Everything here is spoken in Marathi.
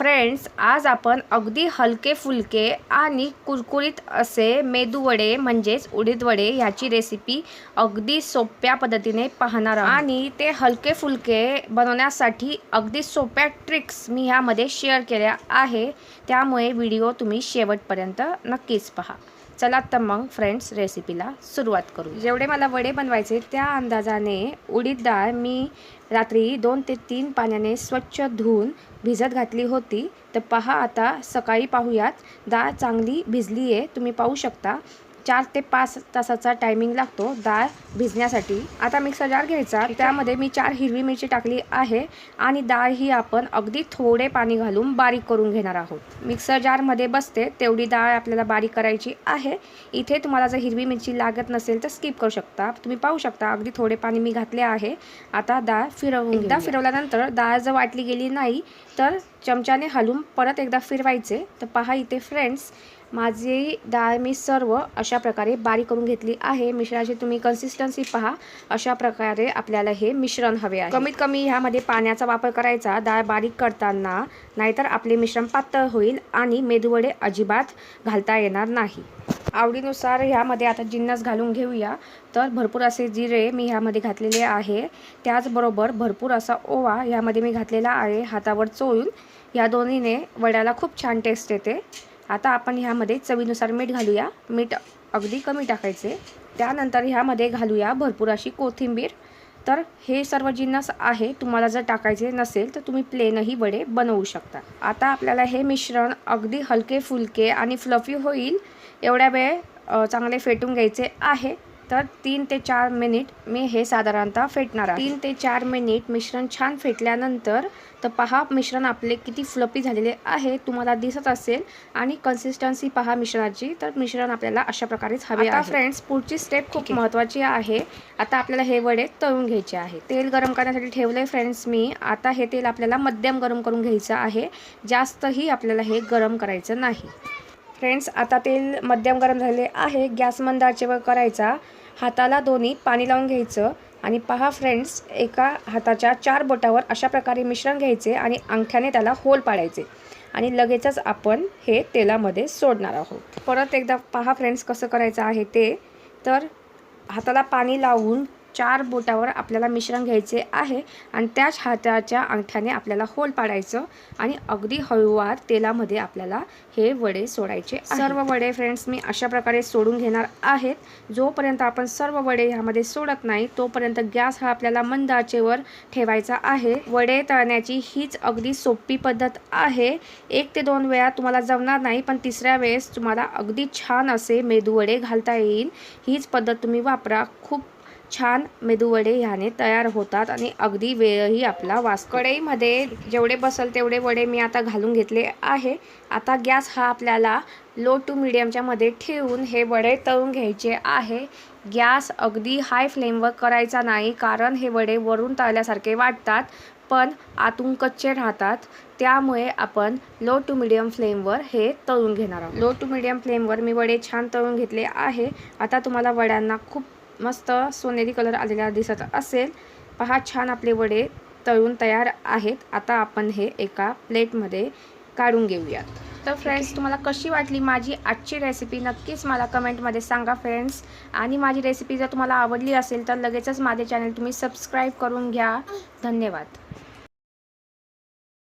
फ्रेंड्स आज आपण अगदी हलके फुलके आणि कुरकुरीत असे मेदूवडे म्हणजेच उडीदवडे ह्याची रेसिपी अगदी सोप्या पद्धतीने पाहणार आणि ते हलके फुलके बनवण्यासाठी अगदी सोप्या ट्रिक्स मी ह्यामध्ये शेअर केल्या आहे. त्यामुळे व्हिडिओ तुम्ही शेवटपर्यंत नक्कीच पहा. चला तर मग फ्रेंड्स रेसिपीला सुरुवात करू. जेवढे मला वडे बनवायचे त्या अंदाजाने उडीद डाळ मी रात्री दोन ते तीन पाण्याने स्वच्छ धुवून भिजत घातली होती. तर पहा आता सकाळी पाहूयात. डाळ चांगली भिजली आहे तुम्ही पाहू शकता. चार ते पाच तासाचा टायमिंग लागतो डाळ भिजण्यासाठी. आता मिक्सर जार घ्यायचा. त्यामध्ये मी चार हिरवी मिरची टाकली आहे आणि डाळ ही आपण अगदी थोडे पाणी घालून बारीक करून घेणार आहोत. मिक्सर जारमध्ये बसते तेवढी डाळ आपल्याला बारीक करायची आहे. इथे तुम्हाला जर हिरवी मिरची लागत नसेल तर स्किप करू शकता. तुम्ही पाहू शकता अगदी थोडे पाणी मी घातले आहे. आता डाळ फिरवून एकदा फिरवल्यानंतर डाळ जर वाटली गेली नाही तर चमच्याने हलवून परत एकदा फिरवायचे. तर पहा इथे फ्रेंड्स माझी डाळ मी सर्व अशा प्रकारे बारीक करून घेतली आहे. मिश्रणाची तुम्ही कन्सिस्टन्सी पहा. अशा प्रकारे आपल्याला हे मिश्रण हवे आहे. कमीत कमी ह्यामध्ये पाण्याचा वापर करायचा. डाळ बारीक करताना नाहीतर आपले मिश्रण पातळ होईल आणि मेदूवडे अजिबात घालता येणार नाही. आवडीनुसार ह्यामध्ये आता जिन्नस घालून घेऊया. तर भरपूर असे जिरे मी ह्यामध्ये घातलेले आहे. त्याचबरोबर भरपूर असा ओवा ह्यामध्ये मी घातलेला आहे. हातावर चोळून. या दोन्हीने वड्याला खूप छान टेस्ट येते. आता आपण ह्यामध्ये चवीनुसार मीठ घालूया. मीठ अगदी कमी टाकायचे. त्यानंतर ह्यामध्ये घालूया भरपूर अशी कोथिंबीर. तर हे सर्व जिन्नस आहे तुम्हाला जर टाकायचे नसेल तर तुम्ही प्लेनही वडे बनवू शकता. आता आपल्याला हे मिश्रण अगदी हलके फुलके आणि फ्लफी होईल एवढ्या वेळ चांगले फेटून घ्यायचे आहे. तर तीन ते चार मिनिट मी हे साधारणतः फेटणार आहे. तीन ते चार मिनिट मिश्रण छान फेटल्यानंतर तर पहा मिश्रण आपले किती फ्लपी झालेले आहे तुम्हाला दिसत असेल. आणि कन्सिस्टन्सी पहा मिश्रणाची तर मिश्रण आपल्याला अशा प्रकारेच हवे आहे. फ्रेंड्स पुढची स्टेप खूप महत्त्वाची आहे. आता आपल्याला हे वडे तळून घ्यायचे आहे. तेल गरम करण्यासाठी ठेवले फ्रेंड्स मी. आता हे तेल आपल्याला मध्यम गरम करून घ्यायचं आहे. जास्तही आपल्याला हे गरम करायचं नाही. फ्रेंड्स आता तेल मध्यम गरम झाले आहे. गॅस मंद आचेवर करायचा. हाताला दोन्ही पाणी लावून घ्यायचं. आणि पहा फ्रेंड्स एका हाताच्या चार बोटावर अशा प्रकारे मिश्रण घ्यायचे आणि अंगठ्याने त्याला होल पाडायचे. आणि लगेचच आपण हे तेलामध्ये सोडणार आहोत. परत एकदा पहा फ्रेंड्स कसं करायचं आहे ते. तर हाताला पाणी लावून चार बोटावर आपल्याला मिश्रण घ्यायचे आहे आणि त्याच हाताच्या अंगठ्याने आपल्याला होल पाडायचं आणि अगदी हळूवार तेलामध्ये आपल्याला हे वडे सोडायचे सर्व वडे फ्रेंड्स मी अशा प्रकारे सोडून घेणार आहेत. जोपर्यंत आपण सर्व वडे ह्यामध्ये सोडत नाही तोपर्यंत गॅस हा आपल्याला मंद आचेवर ठेवायचा आहे. वडे तळण्याची हीच अगदी सोपी पद्धत आहे. एक ते दोन वेळा तुम्हाला जमणार नाही पण तिसऱ्या वेळेस तुम्हाला अगदी छान असे मेदूवडे घालता येईल. हीच पद्धत तुम्ही वापरा. खूप छान मेदूवडे ह्याने तयार होतात आणि अगदी वेळही आपला वास कढईमध्ये जेवढे बसल तेवढे वडे मी आता घालून घेतले आहे. आता गॅस हा आपल्याला लो टू मिडियमच्या मध्ये ठेवून हे वडे तळून घ्यायचे आहे. गॅस अगदी हाय फ्लेमवर करायचा नाही कारण हे वडे वरून तळल्यासारखे वाटतात पण आतून कच्चे राहतात. त्यामुळे आपण लो टू मिडियम फ्लेमवर हे तळून घेणार आहोत. लो टू मिडियम फ्लेमवर मी वडे छान तळून घेतले आहे. आता तुम्हाला वड्यांना खूप मस्त सोनेरी कलर आलेला दिसत असेल. पहा छान आपले वडे तळून तयार आहेत. आता आपण हे एका प्लेटमध्ये काढून घेऊयात. तर फ्रेंड्स तुम्हाला कशी वाटली माझी आजची रेसिपी नक्कीच मला कमेंटमध्ये सांगा फ्रेंड्स. आणि माझी रेसिपी जर तुम्हाला आवडली असेल तर लगेचच माझे चॅनल तुम्ही सबस्क्राईब करून घ्या. धन्यवाद.